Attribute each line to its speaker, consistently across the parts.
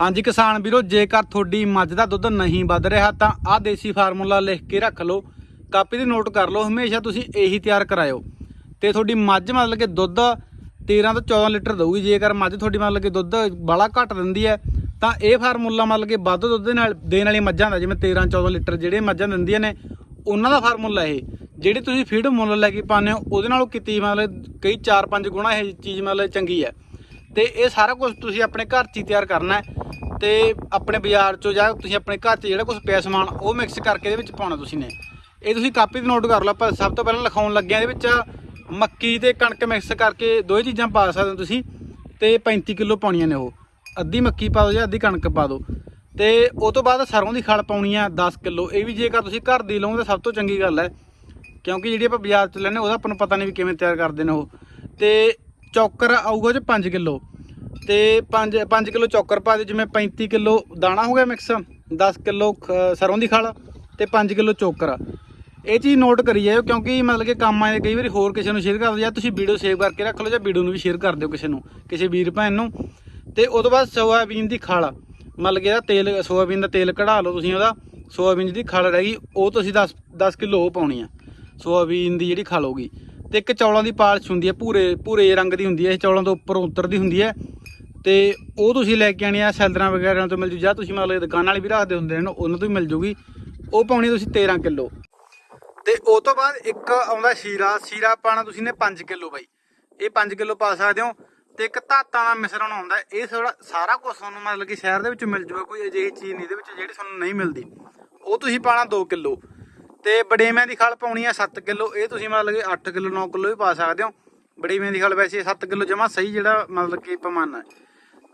Speaker 1: ਹਾਂਜੀ ਕਿਸਾਨ ਵੀਰੋ, ਜੇਕਰ ਤੁਹਾਡੀ ਮੱਝ ਦਾ ਦੁੱਧ ਨਹੀਂ ਵੱਧ ਰਿਹਾ, ਤਾਂ ਆਹ ਦੇਸੀ ਫਾਰਮੂਲਾ ਲਿਖ ਕੇ ਰੱਖ ਲਓ। ਕਾਪੀ ਤੇ ਨੋਟ ਕਰ ਲਓ, ਹਮੇਸ਼ਾ ਤੁਸੀਂ ਇਹੀ ਤਿਆਰ ਕਰਾਇਓ। ਤੇ ਤੁਹਾਡੀ ਮੱਝ ਮਤਲਬ ਕਿ ਦੁੱਧ 13 ਤੋਂ 14 ਲੀਟਰ ਦਊਗੀ, ਜੇਕਰ ਮੱਝ ਤੁਹਾਡੀ ਮਤਲਬ ਕਿ ਦੁੱਧ ਬਾਲਾ ਘੱਟ ਦਿੰਦੀ ਹੈ, ਤਾਂ ਇਹ ਫਾਰਮੂਲਾ ਮਤਲਬ ਕਿ ਵੱਧ ਦੁੱਧ ਦੇ ਨਾਲ ਦੇਣ ਵਾਲੀ ਮੱਝਾਂ ਦਾ, ਜਿਵੇਂ 13 14 ਲੀਟਰ ਜਿਹੜੇ ਮੱਝਾਂ ਦਿੰਦੀਆਂ ਨੇ, ਉਹਨਾਂ ਦਾ ਫਾਰਮੂਲਾ ਇਹ। ਜਿਹੜੀ ਤੁਸੀਂ ਫੀਡ ਮੁੱਲ ਲੈ ਕੇ ਪਾਉਂਦੇ ਹੋ, ਉਹਦੇ ਨਾਲੋਂ ਕਿਤੇ ਮਤਲਬ ਕਈ 4-5 ਗੁਣਾ ਇਹ ਚੀਜ਼ ਮਤਲਬ ਚੰਗੀ ਹੈ। ਤੇ ਇਹ ਸਾਰਾ ਕੁਝ ਤੁਸੀਂ ਆਪਣੇ ਘਰ 'ਚ ਹੀ ਤਿਆਰ ਕਰਨਾ ਹੈ। ਤੇ ਆਪਣੇ ਬਾਜ਼ਾਰ 'ਚੋਂ ਜਾਂ ਤੁਸੀਂ ਆਪਣੇ ਘਰ 'ਚ ਜਿਹੜਾ ਕੁਝ ਪਿਆ ਸਮਾਨ, ਉਹ ਮਿਕਸ ਕਰਕੇ ਇਹਦੇ ਵਿੱਚ ਪਾਉਣਾ ਤੁਸੀਂ ਨੇ। ਇਹ ਤੁਸੀਂ ਕਾਪੀ ਤੇ ਨੋਟ ਕਰ ਲਓ, ਆਪਾਂ ਸਭ ਤੋਂ ਪਹਿਲਾਂ ਲਿਖਾਉਣ ਲੱਗੇ ਇਹਦੇ ਵਿੱਚ ਮੱਕੀ ਤੇ ਕਣਕ ਮਿਕਸ ਕਰਕੇ ਦੋਵੇਂ ਚੀਜ਼ਾਂ ਪਾ ਸਕਦੇ ਹੋ ਤੁਸੀਂ ਤੇ 35 ਕਿਲੋ ਪਾਉਣੀਆਂ ਨੇ ਉਹ। ਅੱਧੀ ਮੱਕੀ ਪਾ ਦਿਓ ਜਾਂ ਅੱਧੀ ਕਣਕ ਪਾ ਦਿਓ। ਤੇ ਉਹ ਤੋਂ ਬਾਅਦ ਸਰੋਂ ਦੀ ਖਲ ਪਾਉਣੀ ਆ 10 ਕਿਲੋ। ਇਹ ਵੀ ਜੇਕਰ ਤੁਸੀਂ ਘਰ ਦੀ ਲਓਗੇ ਤਾਂ ਸਭ ਤੋਂ ਚੰਗੀ ਗੱਲ ਹੈ, ਕਿਉਂਕਿ ਜਿਹੜੀ ਆਪਾਂ ਬਾਜ਼ਾਰ 'ਚ ਲੈਣੇ ਉਹਦਾ ਆਪਾਂ ਨੂੰ ਪਤਾ ਨਹੀਂ ਵੀ ਕਿਵੇਂ ਤਿਆਰ ਕਰਦੇ ਨੇ ਉਹ। ਤੇ ਚੌਕਰ ਆਊਗਾ ਉਹ 'ਚ 5 ਕਿਲੋ। ਤੇ 5 5 ਕਿਲੋ ਚੌਕਰ ਪਾ ਦਿਓ, ਜਿਵੇਂ 35 ਕਿਲੋ ਦਾਣਾ ਹੋ ਗਿਆ ਮਿਕਸ 10 ਕਿਲੋ ਖ- ਸਰੋਂ ਦੀ ਖਲ ਤੇ 5 ਕਿਲੋ ਚੌਕਰ। ਇਹ ਚੀਜ਼ ਨੋਟ ਕਰੀ ਜਾਇਓ, ਕਿਉਂਕਿ ਮਤਲਬ ਕਿ ਕੰਮ ਆਏ, ਕਈ ਵਾਰੀ ਹੋਰ ਕਿਸੇ ਨੂੰ ਸ਼ੇਅਰ ਕਰ ਦਿਓ ਜਾਂ ਤੁਸੀਂ ਵੀਡੀਓ ਸੇਵ ਕਰਕੇ ਰੱਖ ਲਓ, ਜਾਂ ਵੀਡੀਓ ਨੂੰ ਵੀ ਸ਼ੇਅਰ ਕਰ ਦਿਓ ਕਿਸੇ ਨੂੰ, ਕਿਸੇ ਵੀਰ ਭੈਣ ਨੂੰ। ਤੇ ਉਹ ਤੋਂ ਬਾਅਦ ਸੋਇਆਬੀਨ ਦੀ ਖਲ, ਮਤਲਬ ਕਿ ਇਹਦਾ ਤੇਲ ਸੋਇਆਬੀਨ ਦਾ ਤੇਲ ਕਢਾ ਲਓ ਤੁਸੀਂ ਉਹਦਾ ਸੋਇਆਬੀਨ ਦੀ ਖਲ ਰਹਿ ਗਈ, ਉਹ ਤੁਸੀਂ 10 10 ਕਿਲੋ ਉਹ ਪਾਉਣੀ ਆ ਸੋਇਆਬੀਨ ਦੀ ਜਿਹੜੀ ਖਲ ਹੋਗੀ ਤੇ ਇੱਕ ਚੌਲਾਂ ਦੀ ਪਾਲਿਸ਼ ਹੁੰਦੀ ਹੈ ਭੂਰੇ ਭੂਰੇ ਰੰਗ ਦੀ ਹੁੰਦੀ ਹੈ ਇਹ ਚੌਲਾਂ ਤੋਂ ਉੱਪਰ ਉਤਰਦੀ ਹੁੰਦੀ ਹੈ ਤੇ ਉਹ ਤੁਸੀਂ ਲੈ ਕੇ ਆਣੀ ਆ ਸੈਲਰਾਂ ਵਗੈਰਾ ਤੋਂ ਮਿਲ ਜੂ। ਜਾਂ ਤੁਸੀਂ ਮਤਲਬ ਦੁਕਾਨ ਵਾਲੇ ਵੀ ਰੱਖਦੇ ਹੁੰਦੇ ਨੇ ਉਹਨਾਂ ਤੋਂ ਵੀ ਮਿਲ ਜੂਗੀ। ਉਹ ਪਾਉਣੀ ਤੁਸੀਂ 13 ਕਿਲੋ। ਤੇ ਉਹ ਤੋਂ ਬਾਅਦ ਇੱਕ ਆਉਂਦਾ ਸ਼ੀਰਾ। ਸ਼ੀਰਾ ਪਾਣਾ ਤੁਸੀਂ ਨੇ 5 ਕਿਲੋ ਬਾਈ। ਇਹ 5 ਕਿਲੋ ਪਾ ਸਕਦੇ ਹੋ। ਤੇ ਇੱਕ ਧਾਤਾਂ ਦਾ ਮਿਸ਼ਰਣ ਆਉਂਦਾ। ਇਹ ਸਾਰਾ ਕੁਝ ਤੁਹਾਨੂੰ ਮਤਲਬ ਕਿ ਸ਼ਹਿਰ ਦੇ ਵਿੱਚ ਮਿਲ ਜੂਗਾ। ਕੋਈ ਅਜਿਹੀ ਚੀਜ਼ ਨਹੀਂ, ਇਹਦੇ ਵਿੱਚ ਜਿਹੜੀ ਤੁਹਾਨੂੰ ਨਹੀਂ ਮਿਲਦੀ। ਉਹ ਤੁਸੀਂ ਪਾਣਾ 2 ਕਿਲੋ। ਤੇ ਬੜੇਵਿਆਂ ਦੀ ਖਲ ਪਾਉਣੀ ਆ 7 ਕਿਲੋ। ਇਹ ਤੁਸੀਂ ਮਤਲਬ ਕਿ 8 ਕਿਲੋ 9 ਕਿਲੋ ਵੀ ਪਾ ਸਕਦੇ ਹੋ। ਬੜੇਵਿਆਂ ਦੀ ਖਲ ਵੈਸੇ 7 ਕਿਲੋ ਜਮਾ ਸਹੀ ਜਿਹੜਾ ਮਤਲਬ ਕਿ ਪਮਾਨਾ ਹੈ।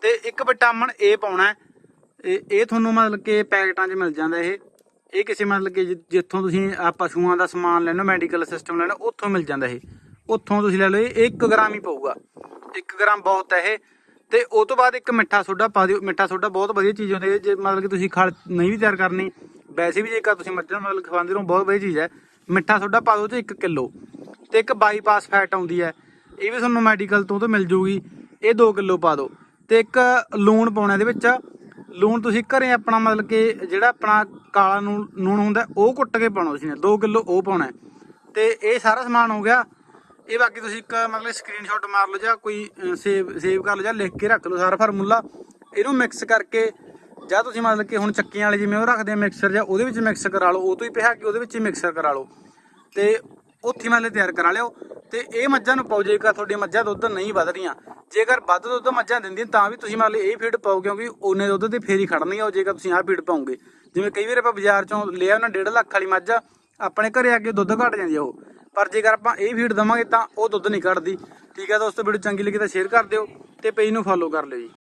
Speaker 1: ਤੇ ਇੱਕ ਵਿਟਾਮਿਨ ਏ ਪਾਉਣਾ ਇਹ ਇਹ ਤੁਹਾਨੂੰ ਮਤਲਬ ਕਿ ਪੈਕਟਾਂ 'ਚ ਮਿਲ ਜਾਂਦਾ ਇਹ। ਇਹ ਕਿਸੇ ਮਤਲਬ ਕਿ ਜਿੱਥੋਂ ਤੁਸੀਂ ਆ ਪਸ਼ੂਆਂ ਦਾ ਸਮਾਨ ਲੈਣਾ, ਮੈਡੀਕਲ ਸਿਸਟਮ ਲੈਣਾ, ਉੱਥੋਂ ਮਿਲ ਜਾਂਦਾ ਇਹ। ਉੱਥੋਂ ਤੁਸੀਂ ਲੈ ਲਓ ਇਹ 1 ਗ੍ਰਾਮ ਹੀ ਪਊਗਾ। 1 ਗ੍ਰਾਮ ਬਹੁਤ ਹੈ ਇਹ। ਤੇ ਉਹ ਤੋਂ ਬਾਅਦ ਇੱਕ ਮਿੱਠਾ ਸੋਡਾ ਪਾ ਦਿਓ। ਮਿੱਠਾ ਸੋਡਾ ਬਹੁਤ ਵਧੀਆ ਚੀਜ਼ ਹੁੰਦੀ ਹੈ। ਜੇ ਮਤਲਬ ਕਿ ਤੁਸੀਂ ਖਲ ਨਹੀਂ ਵੀ ਤਿਆਰ ਕਰਨੀ, ਵੈਸੇ ਵੀ ਜੇਕਰ ਤੁਸੀਂ ਮੱਝਾਂ ਮਤਲਬ ਖਵਾਉਂਦੇ ਰਹੋ, ਬਹੁਤ ਵਧੀਆ ਚੀਜ਼ ਹੈ। ਮਿੱਠਾ ਸੋਡਾ ਪਾ ਦਿਓ ਤੇ 1 ਕਿਲੋ। ਤੇ ਇੱਕ ਬਾਈਪਾਸ ਫੈਟ ਆਉਂਦੀ ਹੈ। ਇਹ ਵੀ ਤੁਹਾਨੂੰ ਮੈਡੀਕਲ ਤੋਂ ਤਾਂ ਮਿਲ ਜੂਗੀ। ਇਹ 2 ਕਿਲੋ ਪਾ ਦਿਓ। ਤੇ ਇੱਕ ਲੂਣ ਪਾਉਣਾ ਇਹਦੇ ਵਿੱਚ। ਲੂਣ ਤੁਸੀਂ ਘਰੇ ਆਪਣਾ ਮਤਲਬ ਕਿ ਜਿਹੜਾ ਆਪਣਾ ਕਾਲਾ ਨੂਣ ਲੂਣ ਹੁੰਦਾ, ਉਹ ਕੁੱਟ ਕੇ ਪਾਉਣਾ ਤੁਸੀਂ ਨੇ। 2 ਕਿਲੋ ਉਹ ਪਾਉਣਾ ਹੈ। ਤੇ ਇਹ ਸਾਰਾ ਸਮਾਨ ਹੋ ਗਿਆ। ਇਹ ਬਾਕੀ ਤੁਸੀਂ ਇੱਕ ਮਤਲਬ ਸਕਰੀਨਸ਼ਾਟ ਮਾਰ ਲਓ ਜਾਂ ਕੋਈ ਸੇਵ ਸੇਵ ਕਰ ਲਓ ਜਾਂ ਲਿਖ ਕੇ ਰੱਖ ਲਓ ਸਾਰਾ ਫਾਰਮੂਲਾ। ਇਹਨੂੰ ਮਿਕਸ ਕਰਕੇ ਜਾਂ ਤੁਸੀਂ ਮਤਲਬ ਕਿ ਹੁਣ ਚੱਕੀਆਂ ਵਾਲੇ ਜਿਵੇਂ ਉਹ ਰੱਖਦੇ ਆ ਮਿਕਸਰ ਜਾਂ ਉਹਦੇ ਵਿੱਚ ਮਿਕਸ ਕਰਾ ਲਓ, ਉਹ ਤੋਂ ਹੀ ਪਿਹਾ ਕੇ ਉਹਦੇ ਵਿੱਚ ਹੀ ਮਿਕਸਰ ਕਰਾ ਲਓ। ਤੇ ਉੱਥੇ ਮਤਲਬ ਤਿਆਰ ਕਰਾ ਲਿਓ। ਤੇ ਇਹ ਮੱਝਾਂ ਨੂੰ ਪਾਓ, ਜੇਕਰ ਤੁਹਾਡੀ ਮੱਝਾਂ ਦੁੱਧ ਨਹੀਂ ਵਧ ਰਹੀਆਂ, ਜੇਕਰ ਵੱਧ ਦੁੱਧ ਮੱਝਾਂ ਦਿੰਦੀਆਂ ਤਾਂ ਵੀ ਤੁਸੀਂ ਮਤਲਬ ਇਹ ਫੀਡ ਪਾਓ, ਕਿਉਂਕਿ ਉਹਨੇ ਦੁੱਧ ਤੇ ਫੇਰ ਹੀ ਖੜਨਗੀਆਂ ਉਹ ਜੇਕਰ ਤੁਸੀਂ ਆਹ ਫੀਡ ਪਾਉਂਗੇ ਜਿਵੇਂ ਕਈ ਵਾਰ ਆਪਾਂ ਬਾਜ਼ਾਰ ਚੋਂ ਲਿਆ ਉਹਨਾਂ 1.5 ਲੱਖ ਵਾਲੀ ਮੱਝ ਆਪਣੇ ਘਰੇ ਆ ਕੇ ਦੁੱਧ ਘਟ ਜਾਂਦੀ ਆ ਉਹ। ਪਰ ਜੇਕਰ ਆਪਾਂ ਇਹ ਫੀਡ ਦਵਾਂਗੇ ਤਾਂ ਉਹ ਦੁੱਧ ਨਹੀਂ ਘਟਦੀ ਠੀਕ ਹੈ ਦੋਸਤੋ, ਵੀਡੀਓ ਚੰਗੀ ਲੱਗੀ ਤਾਂ ਸ਼ੇਅਰ ਕਰ ਦਿਓ ਤੇ ਪੇਜ ਨੂੰ ਫੋਲੋ ਕਰ ਲਿਓ ਜੀ।